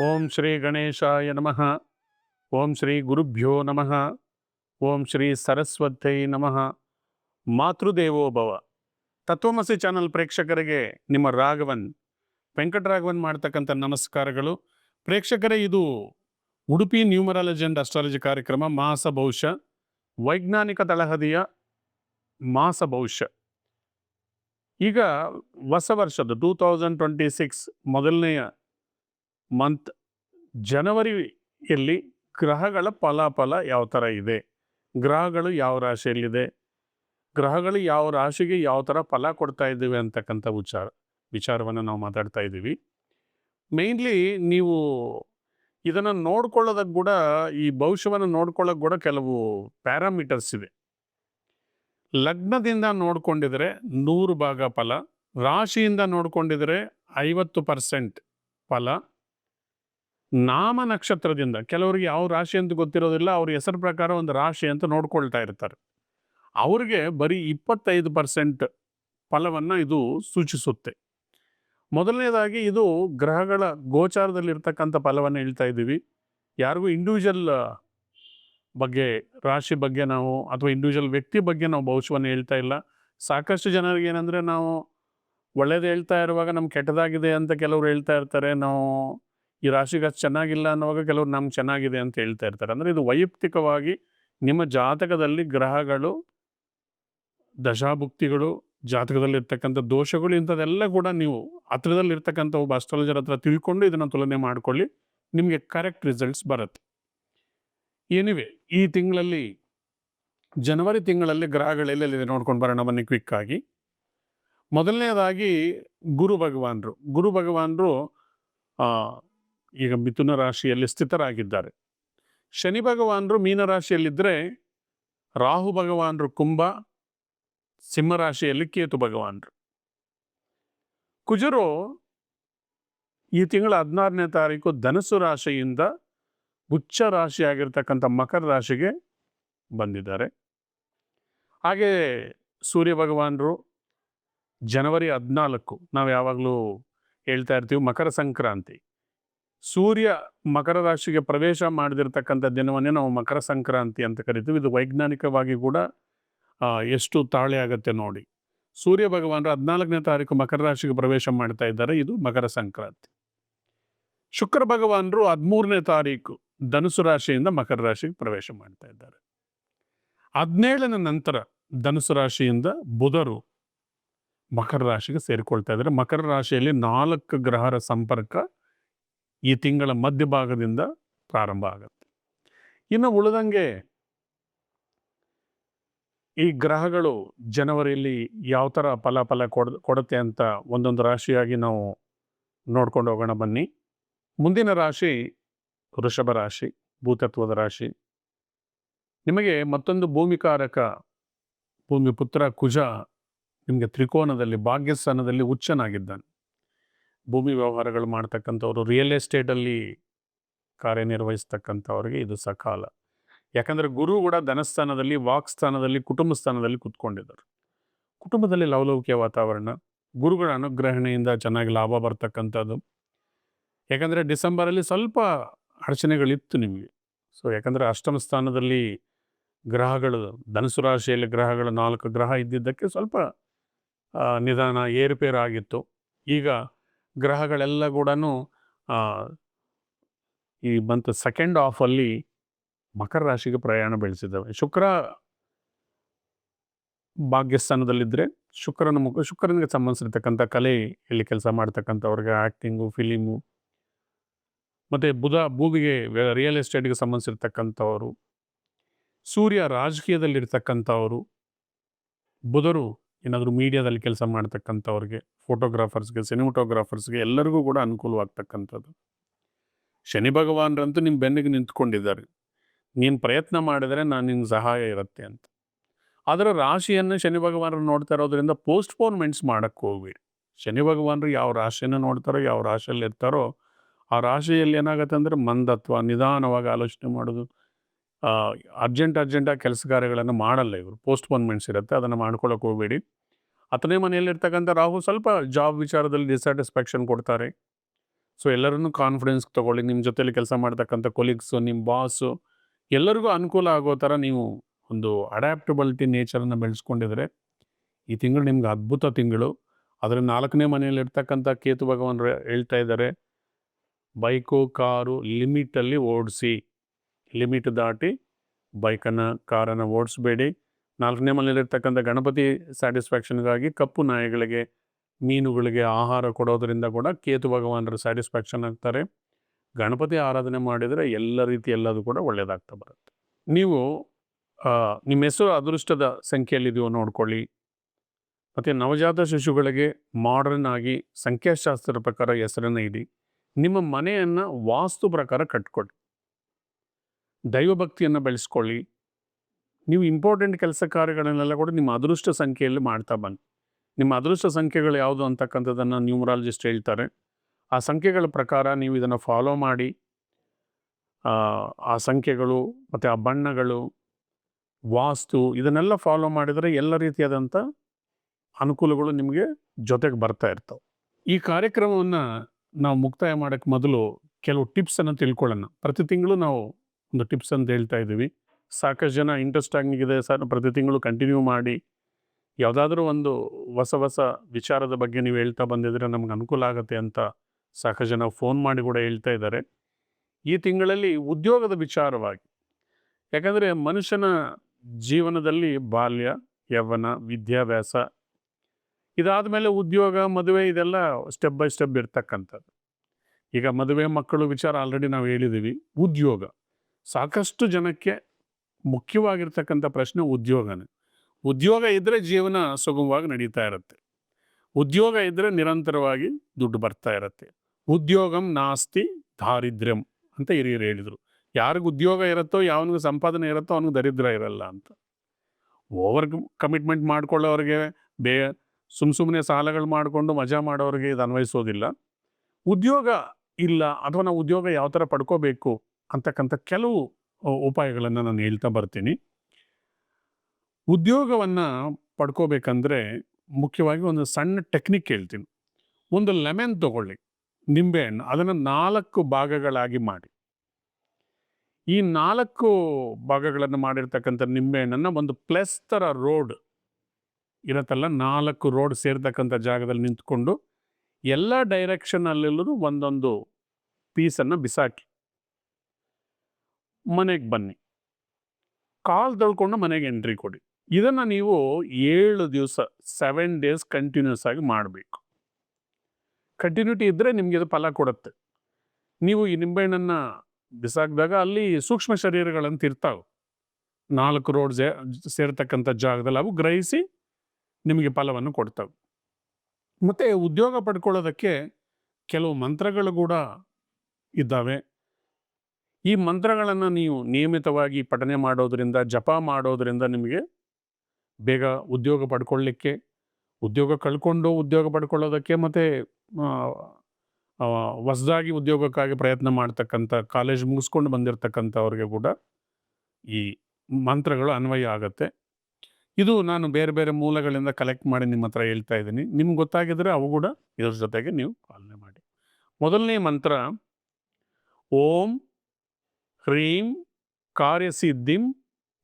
ಓಂ ಶ್ರೀ ಗಣೇಶಾಯ ನಮಃ. ಓಂ ಶ್ರೀ ಗುರುಭ್ಯೋ ನಮಃ. ಓಂ ಶ್ರೀ ಸರಸ್ವತೈ ನಮಃ. ಮಾತೃದೇವೋಭವ ತತ್ವಮಸಿ ಚಾನಲ್ ಪ್ರೇಕ್ಷಕರಿಗೆ ನಿಮ್ಮ ರಾಘವನ್, ವೆಂಕಟರಾಘವನ್ ಮಾಡ್ತಕ್ಕಂಥ ನಮಸ್ಕಾರಗಳು. ಪ್ರೇಕ್ಷಕರೇ, ಇದು ಉಡುಪಿ ನ್ಯೂಮರಾಲಜಿ ಅಂಡ್ ಅಸ್ಟ್ರಾಲಜಿ ಕಾರ್ಯಕ್ರಮ ಮಾಸ ವೈಜ್ಞಾನಿಕ ತಳಹದಿಯ ಮಾಸ ಈಗ ಹೊಸ ವರ್ಷದ ಟೂ ತೌಸಂಡ್ ಟ್ವೆಂಟಿ ಸಿಕ್ಸ್ ಮೊದಲನೆಯ ಮಂತ್ ಜನವರಿಯಲ್ಲಿ ಗ್ರಹಗಳ ಫಲಾಫಲ ಯಾವ ಥರ ಇದೆ? ಗ್ರಹಗಳು ಯಾವ ರಾಶಿಯಲ್ಲಿದೆ? ಗ್ರಹಗಳು ಯಾವ ರಾಶಿಗೆ ಯಾವ ಥರ ಫಲ ಕೊಡ್ತಾ ಇದ್ದೀವಿ ಅಂತಕ್ಕಂಥ ವಿಚಾರ, ವಿಚಾರವನ್ನು ನಾವು ಮಾತಾಡ್ತಾ ಇದ್ದೀವಿ. ಮೇಯ್ನ್ಲಿ ನೀವು ಇದನ್ನು ನೋಡ್ಕೊಳ್ಳೋದಕ್ಕೆ ಕೂಡ, ಈ ಭವಿಷ್ಯವನ್ನು ನೋಡ್ಕೊಳ್ಳೋಕೆ ಕೂಡ ಕೆಲವು ಪ್ಯಾರಾಮೀಟರ್ಸ್ ಇದೆ. ಲಗ್ನದಿಂದ ನೋಡ್ಕೊಂಡಿದ್ರೆ ನೂರು ಭಾಗ ಫಲ, ರಾಶಿಯಿಂದ ನೋಡ್ಕೊಂಡಿದ್ರೆ ಐವತ್ತು ಪರ್ಸೆಂಟ್ ಫಲ ನಾಮ ನಕ್ಷತ್ರದಿಂದ ಕೆಲವರಿಗೆ ಯಾವ ರಾಶಿ ಅಂತ ಗೊತ್ತಿರೋದಿಲ್ಲ, ಅವ್ರ ಹೆಸರು ಪ್ರಕಾರ ಒಂದು ರಾಶಿ ಅಂತ ನೋಡ್ಕೊಳ್ತಾ ಇರ್ತಾರೆ. ಅವ್ರಿಗೆ ಬರೀ ಇಪ್ಪತ್ತೈದು ಪರ್ಸೆಂಟ್ ಫಲವನ್ನು ಇದು ಸೂಚಿಸುತ್ತೆ. ಮೊದಲನೇದಾಗಿ ಇದು ಗ್ರಹಗಳ ಗೋಚಾರದಲ್ಲಿರ್ತಕ್ಕಂಥ ಫಲವನ್ನು ಹೇಳ್ತಾ ಇದ್ದೀವಿ. ಯಾರಿಗೂ ಇಂಡಿವಿಜುವಲ್ ಬಗ್ಗೆ, ರಾಶಿ ಬಗ್ಗೆ ನಾವು ಅಥವಾ ಇಂಡಿವಿಜುವಲ್ ವ್ಯಕ್ತಿ ಬಗ್ಗೆ ನಾವು ಭವಿಷ್ಯವನ್ನು ಹೇಳ್ತಾ ಇಲ್ಲ. ಸಾಕಷ್ಟು ಜನರಿಗೆ ಏನಂದರೆ ನಾವು ಒಳ್ಳೇದು ಹೇಳ್ತಾ ಇರುವಾಗ ನಮ್ಗೆ ಕೆಟ್ಟದಾಗಿದೆ ಅಂತ ಕೆಲವರು ಹೇಳ್ತಾ ಇರ್ತಾರೆ. ನಾವು ಈ ರಾಶಿಗೆ ಚೆನ್ನಾಗಿಲ್ಲ ಅನ್ನುವಾಗ ಕೆಲವರು ನಮ್ಗೆ ಚೆನ್ನಾಗಿದೆ ಅಂತ ಹೇಳ್ತಾ ಇರ್ತಾರೆ. ಅಂದರೆ ಇದು ವೈಯಕ್ತಿಕವಾಗಿ ನಿಮ್ಮ ಜಾತಕದಲ್ಲಿ ಗ್ರಹಗಳು, ದಶಾಭುಕ್ತಿಗಳು ಜಾತಕದಲ್ಲಿ ಇರ್ತಕ್ಕಂಥ ದೋಷಗಳು ಇಂಥದ್ದೆಲ್ಲ ಕೂಡ ನೀವು ಹತ್ರದಲ್ಲಿರ್ತಕ್ಕಂಥ ಒಬ್ಬ ಅಸ್ಟ್ರಾಲಜರ್ ಹತ್ರ ತಿಳ್ಕೊಂಡು ಇದನ್ನು ತುಲನೆ ಮಾಡ್ಕೊಳ್ಳಿ, ನಿಮಗೆ ಕರೆಕ್ಟ್ ರಿಸಲ್ಟ್ಸ್ ಬರುತ್ತೆ. ಏನಿವೆ ಈ ತಿಂಗಳಲ್ಲಿ, ಜನವರಿ ತಿಂಗಳಲ್ಲಿ ಗ್ರಹಗಳೆಲ್ಲೆಲ್ಲಿದೆ ನೋಡ್ಕೊಂಡು ಬರೋಣ, ಬನ್ನಿ ಕ್ವಿಕ್ ಆಗಿ. ಮೊದಲನೇದಾಗಿ ಗುರು ಭಗವಾನರು. ಗುರು ಭಗವಾನರು ಈಗ ಮಿಥುನ ರಾಶಿಯಲ್ಲಿ ಸ್ಥಿತರಾಗಿದ್ದಾರೆ. ಶನಿ ಭಗವಾನರು ಮೀನ ರಾಶಿಯಲ್ಲಿದ್ದರೆ ರಾಹು ಭಗವಾನರು ಕುಂಭ ಸಿಂಹರಾಶಿಯಲ್ಲಿ ಕೇತು ಭಗವಾನರು. ಕುಜರು ಈ ತಿಂಗಳ ಹದಿನಾರನೇ ತಾರೀಕು ಧನಸ್ಸು ರಾಶಿಯಿಂದ ಉಚ್ಚ ರಾಶಿಯಾಗಿರ್ತಕ್ಕಂಥ ಮಕರ ರಾಶಿಗೆ ಬಂದಿದ್ದಾರೆ. ಹಾಗೆ ಸೂರ್ಯ ಭಗವಾನರು ಜನವರಿ ಹದಿನಾಲ್ಕು, ನಾವು ಯಾವಾಗಲೂ ಹೇಳ್ತಾ ಇರ್ತೀವಿ ಮಕರ ಸಂಕ್ರಾಂತಿ. ಸೂರ್ಯ ಮಕರ ರಾಶಿಗೆ ಪ್ರವೇಶ ಮಾಡದಿರ್ತಕ್ಕಂಥ ದಿನವನ್ನೇ ನಾವು ಮಕರ ಸಂಕ್ರಾಂತಿ ಅಂತ ಕರಿತೀವಿ. ಇದು ವೈಜ್ಞಾನಿಕವಾಗಿ ಕೂಡ ಎಷ್ಟು ತಾಳೆ ಆಗತ್ತೆ ನೋಡಿ. ಸೂರ್ಯ ಭಗವಾನರು ಹದಿನಾಲ್ಕನೇ ತಾರೀಕು ಮಕರ ರಾಶಿಗೆ ಪ್ರವೇಶ ಮಾಡ್ತಾ ಇದ್ದಾರೆ. ಇದು ಮಕರ ಸಂಕ್ರಾಂತಿ. ಶುಕ್ರ ಭಗವಾನರು ಹದಿಮೂರನೇ ತಾರೀಕು ಧನುಸು ರಾಶಿಯಿಂದ ಮಕರ ರಾಶಿಗೆ ಪ್ರವೇಶ ಮಾಡ್ತಾ ಇದ್ದಾರೆ. ಹದಿನೇಳನೇ ನಂತರ ಧನುಸು ರಾಶಿಯಿಂದ ಬುಧರು ಮಕರ ರಾಶಿಗೆ ಸೇರಿಕೊಳ್ತಾ ಇದ್ದಾರೆ. ಮಕರ ರಾಶಿಯಲ್ಲಿ ನಾಲ್ಕು ಗ್ರಹರ ಸಂಪರ್ಕ ಈ ತಿಂಗಳ ಮಧ್ಯಭಾಗದಿಂದ ಪ್ರಾರಂಭ ಆಗುತ್ತೆ. ಇನ್ನು ಉಳಿದಂಗೆ ಈ ಗ್ರಹಗಳು ಜನವರಿಯಲ್ಲಿ ಯಾವ ಥರ ಫಲ ಕೊಡ, ಕೊಡುತ್ತೆ ಅಂತ ಒಂದೊಂದು ರಾಶಿಯಾಗಿ ನಾವು ನೋಡ್ಕೊಂಡು ಹೋಗೋಣ ಬನ್ನಿ. ಮುಂದಿನ ರಾಶಿ ವೃಷಭ ರಾಶಿ, ಭೂತತ್ವದ ರಾಶಿ. ನಿಮಗೆ ಮತ್ತೊಂದು ಭೂಮಿಕಾರಕ ಭೂಮಿ ಪುತ್ರ ಕುಜ ನಿಮಗೆ ತ್ರಿಕೋನದಲ್ಲಿ, ಭಾಗ್ಯಸ್ಥಾನದಲ್ಲಿ ಉಚ್ಚನಾಗಿದ್ದಾನೆ. ಭೂಮಿ ವ್ಯವಹಾರಗಳು ಮಾಡ್ತಕ್ಕಂಥವ್ರು ರಿಯಲ್ ಎಸ್ಟೇಟಲ್ಲಿ ಕಾರ್ಯನಿರ್ವಹಿಸ್ತಕ್ಕಂಥವ್ರಿಗೆ ಇದು ಸಕಾಲ. ಯಾಕಂದರೆ ಗುರು ಕೂಡ ಧನಸ್ಥಾನದಲ್ಲಿ, ವಾಕ್ ಸ್ಥಾನದಲ್ಲಿ, ಕುಟುಂಬ ಸ್ಥಾನದಲ್ಲಿ ಕುತ್ಕೊಂಡಿದ್ದಾರೆ. ಕುಟುಂಬದಲ್ಲಿ ಲವಲೌಕಿಕ ವಾತಾವರಣ, ಗುರುಗಳ ಅನುಗ್ರಹಣೆಯಿಂದ ಚೆನ್ನಾಗಿ ಲಾಭ ಬರ್ತಕ್ಕಂಥದ್ದು. ಯಾಕಂದರೆ ಡಿಸೆಂಬರಲ್ಲಿ ಸ್ವಲ್ಪ ಅಡಚಣೆಗಳಿತ್ತು ನಿಮಗೆ. ಸೊ ಯಾಕಂದರೆ ಅಷ್ಟಮ ಸ್ಥಾನದಲ್ಲಿ ಗ್ರಹಗಳು ಧನಸು ರಾಶಿಯಲ್ಲಿ ಗ್ರಹಗಳು ನಾಲ್ಕು ಗ್ರಹ ಇದ್ದಿದ್ದಕ್ಕೆ ಸ್ವಲ್ಪ ನಿಧಾನ ಏರುಪೇರು ಆಗಿತ್ತು ಈಗ ಗ್ರಹಗಳೆಲ್ಲ ಕೂಡ ಈ ಬಂತ ಸೆಕೆಂಡ್ ಆಫಲ್ಲಿ ಮಕರ ರಾಶಿಗೆ ಪ್ರಯಾಣ ಬೆಳೆಸಿದ್ದಾವೆ. ಶುಕ್ರ ಭಾಗ್ಯಸ್ಥಾನದಲ್ಲಿದ್ದರೆ ಶುಕ್ರನ ಮುಖ, ಶುಕ್ರನಿಗೆ ಸಂಬಂಧಿಸಿರ್ತಕ್ಕಂಥ ಕಲೆ, ಇಲ್ಲಿ ಕೆಲಸ ಮಾಡ್ತಕ್ಕಂಥವ್ರಿಗೆ ಆ್ಯಕ್ಟಿಂಗು ಫಿಲಿಮು ಮತ್ತು ಬುಧ, ಭೂಮಿಗೆ ರಿಯಲ್ ಎಸ್ಟೇಟ್ಗೆ ಸಂಬಂಧಿಸಿರ್ತಕ್ಕಂಥವರು, ಸೂರ್ಯ ರಾಜಕೀಯದಲ್ಲಿರ್ತಕ್ಕಂಥವರು, ಬುಧರು ಏನಾದರೂ ಮೀಡಿಯಾದಲ್ಲಿ ಕೆಲಸ ಮಾಡ್ತಕ್ಕಂಥವ್ರಿಗೆ, ಫೋಟೋಗ್ರಾಫರ್ಸ್ಗೆ, ಸಿನಿಮೋಟೋಗ್ರಾಫರ್ಸ್ಗೆ ಎಲ್ಲರಿಗೂ ಕೂಡ ಅನುಕೂಲವಾಗ್ತಕ್ಕಂಥದ್ದು. ಶನಿ ಭಗವಾನರಂತೂ ನಿಮ್ಮ ಬೆನ್ನಿಗೆ ನಿಂತ್ಕೊಂಡಿದ್ದಾರೆ. ನೀನು ಪ್ರಯತ್ನ ಮಾಡಿದರೆ ನಾನು ನಿನ್ಗೆ ಸಹಾಯ ಇರುತ್ತೆ ಅಂತ. ಆದರೆ ರಾಶಿಯನ್ನು ಶನಿ ಭಗವಾನರು ನೋಡ್ತಾ ಇರೋದ್ರಿಂದ ಪೋಸ್ಟ್ಪೋನ್ಮೆಂಟ್ಸ್ ಮಾಡೋಕ್ಕೆ ಹೋಗ್ಬೇಡಿ. ಶನಿ ಭಗವಾನರು ಯಾವ ರಾಶಿಯನ್ನು ನೋಡ್ತಾರೋ, ಯಾವ ರಾಶಿಯಲ್ಲಿ ಇರ್ತಾರೋ ಆ ರಾಶಿಯಲ್ಲಿ ಏನಾಗುತ್ತೆ ಅಂದರೆ ಮಂದತ್ವ, ನಿಧಾನವಾಗಿ ಆಲೋಚನೆ ಮಾಡೋದು ಅರ್ಜೆಂಟ್ ಅರ್ಜೆಂಟಾಗಿ ಕೆಲಸ ಕಾರ್ಯಗಳನ್ನು ಮಾಡಲ್ಲ ಇವರು. ಪೋಸ್ಟ್ಪೋನ್ಮೆಂಟ್ಸ್ ಇರುತ್ತೆ, ಅದನ್ನು ಮಾಡ್ಕೊಳ್ಳೋಕೆ ಹೋಗಬೇಡಿ. ಹತ್ತನೇ ಮನೆಯಲ್ಲಿರ್ತಕ್ಕಂಥ ರಾಹು ಸ್ವಲ್ಪ ಜಾಬ್ ವಿಚಾರದಲ್ಲಿ ಡಿಸ್ಸ್ಯಾಟಿಸ್ಫ್ಯಾಕ್ಷನ್ ಕೊಡ್ತಾರೆ. ಸೊ ಎಲ್ಲರನ್ನೂ ಕಾನ್ಫಿಡೆನ್ಸ್ ತಗೊಳ್ಳಿ ನಿಮ್ಮ ಜೊತೆಯಲ್ಲಿ ಕೆಲಸ ಮಾಡ್ತಕ್ಕಂಥ ಕೊಲೀಗ್ಸು ನಿಮ್ಮ ಬಾಸು ಎಲ್ಲರಿಗೂ ಅನುಕೂಲ ಆಗೋ ಥರ ನೀವು ಒಂದು ಅಡ್ಯಾಪ್ಟಬಿಲಿಟಿ ನೇಚರನ್ನು ಬೆಳೆಸ್ಕೊಂಡಿದ್ರೆ, ಈ ತಿಂಗಳು ನಿಮ್ಗೆ ಅದ್ಭುತ ತಿಂಗಳು. ಅದರ ನಾಲ್ಕನೇ ಮನೆಯಲ್ಲಿರ್ತಕ್ಕಂಥ ಕೇತು ಭಗವಾನ್ ಹೇಳ್ತಾ ಇದ್ದಾರೆ, ಬೈಕು, ಕಾರು ಲಿಮಿಟಲ್ಲಿ ಓಡಿಸಿ. ಲಿಮಿಟ್ ದಾಟಿ ಬೈಕನ್ನು, ಕಾರನ್ನು ಓಡಿಸ್ಬೇಡಿ. ನಾಲ್ಕನೇ ಮನೆಯಲ್ಲಿರ್ತಕ್ಕಂಥ ಗಣಪತಿ ಸ್ಯಾಟಿಸ್ಫ್ಯಾಕ್ಷನ್ಗಾಗಿ ಕಪ್ಪು ನಾಯಿಗಳಿಗೆ, ಮೀನುಗಳಿಗೆ ಆಹಾರ ಕೊಡೋದರಿಂದ ಕೂಡ ಕೇತು ಭಗವಾನರು ಸ್ಯಾಟಿಸ್ಫ್ಯಾಕ್ಷನ್ ಆಗ್ತಾರೆ. ಗಣಪತಿ ಆರಾಧನೆ ಮಾಡಿದರೆ ಎಲ್ಲ ರೀತಿ ಎಲ್ಲದು ಕೂಡ ಒಳ್ಳೆಯದಾಗ್ತಾ ಬರುತ್ತೆ. ನೀವು ನಿಮ್ಮ ಹೆಸರು ಅದೃಷ್ಟದ ಸಂಖ್ಯೆಯಲ್ಲಿದೆಯೋ ನೋಡ್ಕೊಳ್ಳಿ. ಮತ್ತು ನವಜಾತ ಶಿಶುಗಳಿಗೆ ಮಾಡರ್ನ್ ಆಗಿ ಸಂಖ್ಯಾಶಾಸ್ತ್ರದ ಪ್ರಕಾರ ಹೆಸರನ್ನು ಇಡಿ. ನಿಮ್ಮ ಮನೆಯನ್ನು ವಾಸ್ತು ಪ್ರಕಾರ ಕಟ್ಕೊಳ್ಳಿ ದೈವಭಕ್ತಿಯನ್ನು ಬೆಳೆಸ್ಕೊಳ್ಳಿ. ನೀವು ಇಂಪಾರ್ಟೆಂಟ್ ಕೆಲಸ ಕಾರ್ಯಗಳನ್ನೆಲ್ಲ ಕೂಡ ನಿಮ್ಮ ಅದೃಷ್ಟ ಸಂಖ್ಯೆಯಲ್ಲಿ ಮಾಡ್ತಾ ಬನ್ನಿ. ನಿಮ್ಮ ಅದೃಷ್ಟ ಸಂಖ್ಯೆಗಳು ಯಾವುದು ಅಂತಕ್ಕಂಥದ್ದನ್ನು ನ್ಯೂಮರಾಲಜಿಸ್ಟ್ ಹೇಳ್ತಾರೆ. ಆ ಸಂಖ್ಯೆಗಳ ಪ್ರಕಾರ ನೀವು ಇದನ್ನು ಫಾಲೋ ಮಾಡಿ. ಆ, ಸಂಖ್ಯೆಗಳು ಮತ್ತು ಆ ಬಣ್ಣಗಳು ವಾಸ್ತು ಇದನ್ನೆಲ್ಲ ಫಾಲೋ ಮಾಡಿದರೆ ಎಲ್ಲ ರೀತಿಯಾದಂಥ ಅನುಕೂಲಗಳು ನಿಮಗೆ ಜೊತೆಗೆ ಬರ್ತಾ ಇರ್ತವೆ. ಈ ಕಾರ್ಯಕ್ರಮವನ್ನು ನಾವು ಮುಕ್ತಾಯ ಮಾಡೋಕ್ಕೆ ಮೊದಲು ಕೆಲವು ಟಿಪ್ಸನ್ನು ತಿಳ್ಕೊಳ್ಳೋಣ. ಪ್ರತಿ ತಿಂಗಳು ನಾವು ಒಂದು ಟಿಪ್ಸ್ ಅಂತ ಹೇಳ್ತಾ ಇದ್ದೀವಿ. ಸಾಕಷ್ಟು ಜನ ಇಂಟ್ರೆಸ್ಟ್ ಆಗಿದೆ ಸರ್, ಪ್ರತಿ ತಿಂಗಳು ಕಂಟಿನ್ಯೂ ಮಾಡಿ. ಯಾವುದಾದ್ರೂ ಒಂದು ಹೊಸ ಹೊಸ ವಿಚಾರದ ಬಗ್ಗೆ ನೀವು ಹೇಳ್ತಾ ಬಂದಿದ್ರೆ ನಮ್ಗೆ ಅನುಕೂಲ ಆಗುತ್ತೆ ಅಂತ ಸಾಕಷ್ಟು ಜನ ಫೋನ್ ಮಾಡಿ ಕೂಡ ಹೇಳ್ತಾ ಇದ್ದಾರೆ. ಈ ತಿಂಗಳಲ್ಲಿ ಉದ್ಯೋಗದ ವಿಚಾರವಾಗಿ, ಯಾಕಂದರೆ ಮನುಷ್ಯನ ಜೀವನದಲ್ಲಿ ಬಾಲ್ಯ, ಯೌವನ, ವಿದ್ಯಾಭ್ಯಾಸ ಇದಾದ ಮೇಲೆ ಉದ್ಯೋಗ, ಮದುವೆ ಇದೆಲ್ಲ ಸ್ಟೆಪ್ ಬೈ ಸ್ಟೆಪ್ ಇರ್ತಕ್ಕಂಥದ್ದು. ಈಗ ಮದುವೆ ಮಕ್ಕಳು ವಿಚಾರ ಆಲ್ರೆಡಿ ನಾವು ಹೇಳಿದ್ದೀವಿ. ಉದ್ಯೋಗ. ಸಾಕಷ್ಟು ಜನಕ್ಕೆ ಮುಖ್ಯವಾಗಿರ್ತಕ್ಕಂಥ ಪ್ರಶ್ನೆ ಉದ್ಯೋಗನೇ. ಉದ್ಯೋಗ ಇದ್ದರೆ ಜೀವನ ಸುಗಮವಾಗಿ ನಡೀತಾ ಇರುತ್ತೆ. ಉದ್ಯೋಗ ಇದ್ದರೆ ನಿರಂತರವಾಗಿ ದುಡ್ಡು ಬರ್ತಾ ಇರುತ್ತೆ. ಉದ್ಯೋಗಂ ನಾಸ್ತಿ ದಾರಿದ್ರ್ಯಂ ಅಂತ ಹಿರಿಯರು ಹೇಳಿದರು. ಯಾರಿಗೂ ಉದ್ಯೋಗ ಇರುತ್ತೋ, ಯಾವನಿಗೆ ಸಂಪಾದನೆ ಇರುತ್ತೋ ಅವನಿಗೆ ದರಿದ್ರ ಇರಲ್ಲ ಅಂತ. ಓವರ್ ಕಮಿಟ್ಮೆಂಟ್ ಮಾಡ್ಕೊಳ್ಳೋರಿಗೆ, ಬೇ ಸುಮ್ಮ ಸುಮ್ಮನೆ ಸಾಲಗಳು ಮಾಡಿಕೊಂಡು ಮಜಾ ಮಾಡೋರಿಗೆ ಇದು ಅನ್ವಯಿಸೋದಿಲ್ಲ. ಉದ್ಯೋಗ ಇಲ್ಲ, ಅಥವಾ ನಾವು ಉದ್ಯೋಗ ಯಾವ ಥರ ಪಡ್ಕೋಬೇಕು ಅಂತಕ್ಕಂಥ ಕೆಲವು ಉಪಾಯಗಳನ್ನು ನಾನು ಹೇಳ್ತಾ ಬರ್ತೀನಿ. ಉದ್ಯೋಗವನ್ನು ಪಡ್ಕೋಬೇಕಂದ್ರೆ ಮುಖ್ಯವಾಗಿ ಒಂದು ಸಣ್ಣ ಟೆಕ್ನಿಕ್ ಹೇಳ್ತೀನಿ. ಒಂದು ಲೆಮನ್ ತಗೊಳ್ಳಿ, ನಿಂಬೆಹಣ್ಣು, ಅದನ್ನು ನಾಲ್ಕು ಭಾಗಗಳಾಗಿ ಮಾಡಿ. ಈ ನಾಲ್ಕು ಭಾಗಗಳನ್ನು ಮಾಡಿರ್ತಕ್ಕಂಥ ನಿಂಬೆಹಣ್ಣನ್ನು ಒಂದು ಪ್ಲಸ್ ಥರ ರೋಡ್ ಇರತ್ತಲ್ಲ, ನಾಲ್ಕು ರೋಡ್ ಸೇರ್ತಕ್ಕಂಥ ಜಾಗದಲ್ಲಿ ನಿಂತ್ಕೊಂಡು ಎಲ್ಲ ಡೈರೆಕ್ಷನಲ್ಲೂ ಒಂದೊಂದು ಪೀಸನ್ನು ಬಿಸಾಕಿ ಮನೆಗೆ ಬನ್ನಿ. ಕಾಲ್ ತಳ್ಕೊಂಡು ಮನೆಗೆ ಎಂಟ್ರಿ ಕೊಡಿ. ಇದನ್ನು ನೀವು ಏಳು ದಿವಸ ಸೆವೆನ್ ಡೇಸ್ ಕಂಟಿನ್ಯೂಸ್ ಆಗಿ ಮಾಡಬೇಕು. ಕಂಟಿನ್ಯೂಟಿ ಇದ್ದರೆ ನಿಮಗೆ ಇದು ಫಲ ಕೊಡುತ್ತೆ. ನೀವು ಈ ನಿಂಬೆಹಣ್ಣನ್ನು ಬಿಸಾಕಿದಾಗ ಅಲ್ಲಿ ಸೂಕ್ಷ್ಮ ಶರೀರಗಳಂತ ಇರ್ತಾವೆ. ನಾಲ್ಕು ರೋಡ್ ಸೇರ್ತಕ್ಕಂಥ ಜಾಗದಲ್ಲಿ ಅವು ಗ್ರಹಿಸಿ ನಿಮಗೆ ಫಲವನ್ನು ಕೊಡ್ತವೆ. ಮತ್ತು ಉದ್ಯೋಗ ಪಡ್ಕೊಳ್ಳೋದಕ್ಕೆ ಕೆಲವು ಮಂತ್ರಗಳು ಕೂಡ ಇದ್ದಾವೆ. ಈ ಮಂತ್ರಗಳನ್ನು ನೀವು ನಿಯಮಿತವಾಗಿ ಪಠನೆ ಮಾಡೋದರಿಂದ, ಜಪ ಮಾಡೋದರಿಂದ ನಿಮಗೆ ಬೇಗ ಉದ್ಯೋಗ ಪಡ್ಕೊಳ್ಳಿಕ್ಕೆ, ಉದ್ಯೋಗ ಕಳ್ಕೊಂಡು ಉದ್ಯೋಗ ಪಡ್ಕೊಳ್ಳೋದಕ್ಕೆ ಮತ್ತು ಹೊಸದಾಗಿ ಉದ್ಯೋಗಕ್ಕಾಗಿ ಪ್ರಯತ್ನ ಮಾಡ್ತಕ್ಕಂಥ, ಕಾಲೇಜ್ ಮುಗಿಸ್ಕೊಂಡು ಬಂದಿರತಕ್ಕಂಥವ್ರಿಗೆ ಕೂಡ ಈ ಮಂತ್ರಗಳು ಅನ್ವಯ ಆಗುತ್ತೆ. ಇದು ನಾನು ಬೇರೆ ಬೇರೆ ಮೂಲಗಳಿಂದ ಕಲೆಕ್ಟ್ ಮಾಡಿ ನಿಮ್ಮ ಹತ್ರ ಹೇಳ್ತಾ ಇದ್ದೀನಿ. ನಿಮ್ಗೆ ಗೊತ್ತಾಗಿದ್ರೆ ಅವು ಕೂಡ ಇದ್ರ ಜೊತೆಗೆ ನೀವು ಪಾಲನೆ ಮಾಡಿ. ಮೊದಲನೇ ಮಂತ್ರ, ಓಂ ಹ್ರೀಂ ಕಾರ್ಯಸಿದ್ಧಿಂ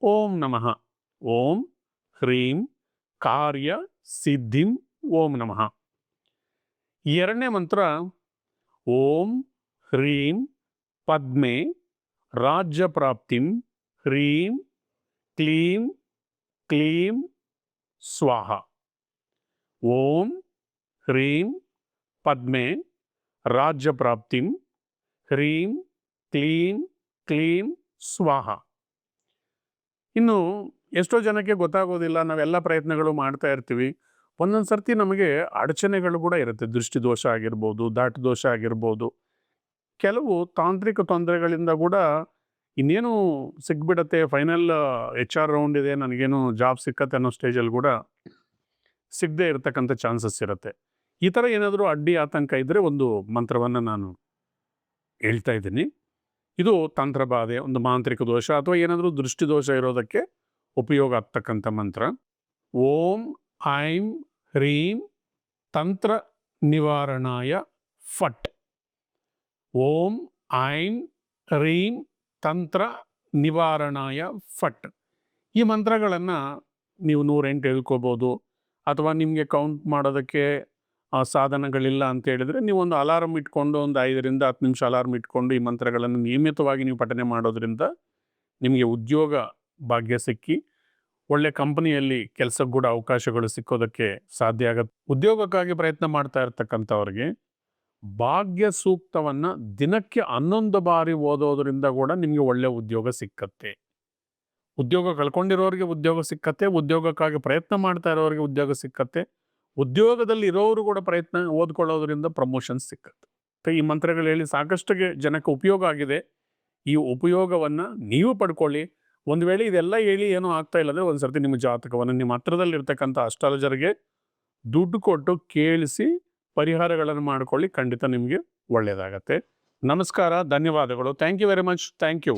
ಓಂ ನಮಃ ಓಂ ಹ್ರೀಂ ಕಾರ್ಯ ಸಿದ್ಧಿಂ ಓಂ ನಮಃ ಎರಡನೇ ಮಂತ್ರ, ಓಂ ಹ್ರೀಂ ಪದ್ಮೆ ರಾಜ್ಯ ಪ್ರಾಪ್ತಿಂ ಹ್ರೀಂ ಕ್ಲೀಂ ಕ್ಲೀಂ ಸ್ವಾಹ। ಓಂ ಹ್ರೀಂ ಪದ್ಮೆ ರಾಜ್ಯ ಪ್ರಾಪ್ತಿಂ ಹ್ರೀಂ ಕ್ಲೀಂ ಕ್ಲೀಂ ಸ್ವಾಹ. ಇನ್ನು ಎಷ್ಟೋ ಜನಕ್ಕೆ ಗೊತ್ತಾಗೋದಿಲ್ಲ ನಾವೆಲ್ಲ ಪ್ರಯತ್ನಗಳು ಮಾಡ್ತಾ ಇರ್ತೀವಿ. ಒಂದೊಂದು ಸರ್ತಿ ನಮಗೆ ಅಡಚಣೆಗಳು ಕೂಡ ಇರುತ್ತೆ. ದೃಷ್ಟಿ ದೋಷ ಆಗಿರ್ಬೋದು ದಾಟ ದೋಷ ಆಗಿರ್ಬೋದು. ಕೆಲವು ತಾಂತ್ರಿಕ ತೊಂದರೆಗಳಿಂದ ಕೂಡ ಇನ್ನೇನು ಸಿಕ್ಬಿಡತ್ತೆ ಫೈನಲ್, ಎಚ್ ಆರ್ ರೌಂಡ್ ಇದೆ, ನನಗೇನು ಜಾಬ್ ಸಿಕ್ಕತ್ತೆ ಅನ್ನೋ ಸ್ಟೇಜಲ್ಲಿ ಕೂಡ ಸಿಗದೆ ಇರತಕ್ಕಂಥ ಚಾನ್ಸಸ್ ಇರುತ್ತೆ. ಈ ಥರ ಏನಾದರೂ ಅಡ್ಡಿ, ಆತಂಕ ಇದ್ದರೆ ಒಂದು ಮಂತ್ರವನ್ನು ನಾನು ಹೇಳ್ತಾ ಇದ್ದೀನಿ. ಇದು ತಂತ್ರಬಾಧೆ, ಒಂದು ಮಾಂತ್ರಿಕ ದೋಷ ಅಥವಾ ಏನಾದರೂ ದೃಷ್ಟಿ ದೋಷ ಇರೋದಕ್ಕೆ ಉಪಯೋಗ ಆಗ್ತಕ್ಕಂಥ ಮಂತ್ರ. ಓಂ ಐಂ ಹ್ರೀಂ ತಂತ್ರ ನಿವಾರಣಾಯ ಫಟ್. ಓಂ ಐಂ ರೀಂ ತಂತ್ರ ನಿವಾರಣಾಯ ಫಟ್. ಈ ಮಂತ್ರಗಳನ್ನು ನೀವು ನೂರೆಂಟು ಹೇಳ್ಕೋಬೋದು ಅಥವಾ ನಿಮಗೆ ಕೌಂಟ್ ಮಾಡೋದಕ್ಕೆ ಸಾಧನಗಳಿಲ್ಲ ಅಂತ ಹೇಳಿದರೆ ನೀವು ಒಂದು ಅಲಾರಮ್ ಇಟ್ಕೊಂಡು ಒಂದು ಐದರಿಂದ ಹತ್ತು ನಿಮಿಷ ಅಲಾರ್ಮ್ ಇಟ್ಕೊಂಡು ಈ ಮಂತ್ರಗಳನ್ನು ನಿಯಮಿತವಾಗಿ ನೀವು ಪಠನೆ ಮಾಡೋದ್ರಿಂದ ನಿಮಗೆ ಉದ್ಯೋಗ ಭಾಗ್ಯ ಸಿಕ್ಕಿ ಒಳ್ಳೆ ಕಂಪನಿಯಲ್ಲಿ ಕೆಲಸಕ್ಕೆ ಕೂಡ ಅವಕಾಶಗಳು ಸಿಕ್ಕೋದಕ್ಕೆ ಸಾಧ್ಯ ಆಗತ್ತೆ. ಉದ್ಯೋಗಕ್ಕಾಗಿ ಪ್ರಯತ್ನ ಮಾಡ್ತಾ ಇರ್ತಕ್ಕಂಥವ್ರಿಗೆ ಭಾಗ್ಯ ಸೂಕ್ತವನ್ನು ದಿನಕ್ಕೆ ಹನ್ನೊಂದು ಬಾರಿ ಓದೋದ್ರಿಂದ ಕೂಡ ನಿಮಗೆ ಒಳ್ಳೆ ಉದ್ಯೋಗ ಸಿಕ್ಕತ್ತೆ. ಉದ್ಯೋಗ ಕಳ್ಕೊಂಡಿರೋರಿಗೆ ಉದ್ಯೋಗ ಸಿಕ್ಕತ್ತೆ, ಉದ್ಯೋಗಕ್ಕಾಗಿ ಪ್ರಯತ್ನ ಮಾಡ್ತಾ ಇರೋರಿಗೆ ಉದ್ಯೋಗ ಸಿಕ್ಕತ್ತೆ. ಉದ್ಯೋಗದಲ್ಲಿ ಇರೋರು ಕೂಡ ಪ್ರಯತ್ನ ಓದ್ಕೊಳ್ಳೋದ್ರಿಂದ ಪ್ರಮೋಷನ್ ಸಿಕ್ಕತ್ತೆ. ಈ ಮಂತ್ರಗಳು ಹೇಳಿ ಸಾಕಷ್ಟು ಜನಕ್ಕೆ ಉಪಯೋಗ ಆಗಿದೆ. ಈ ಉಪಯೋಗವನ್ನು ನೀವು ಪಡ್ಕೊಳ್ಳಿ. ಒಂದು ವೇಳೆ ಇದೆಲ್ಲ ಹೇಳಿ ಏನೂ ಆಗ್ತಾ ಇಲ್ಲ ಅಂದರೆ ಒಂದು ಸರ್ತಿ ನಿಮ್ಮ ಜಾತಕವನ್ನು ನಿಮ್ಮ ಹತ್ರದಲ್ಲಿರ್ತಕ್ಕಂಥ ಅಸ್ಟ್ರಾಲಜರ್ಗೆ ದುಡ್ಡು ಕೊಟ್ಟು ಕೇಳಿಸಿ ಪರಿಹಾರಗಳನ್ನು ಮಾಡ್ಕೊಳ್ಳಿ ಖಂಡಿತ ನಿಮಗೆ ಒಳ್ಳೆಯದಾಗತ್ತೆ ನಮಸ್ಕಾರ, ಧನ್ಯವಾದಗಳು. Thank you very much thank you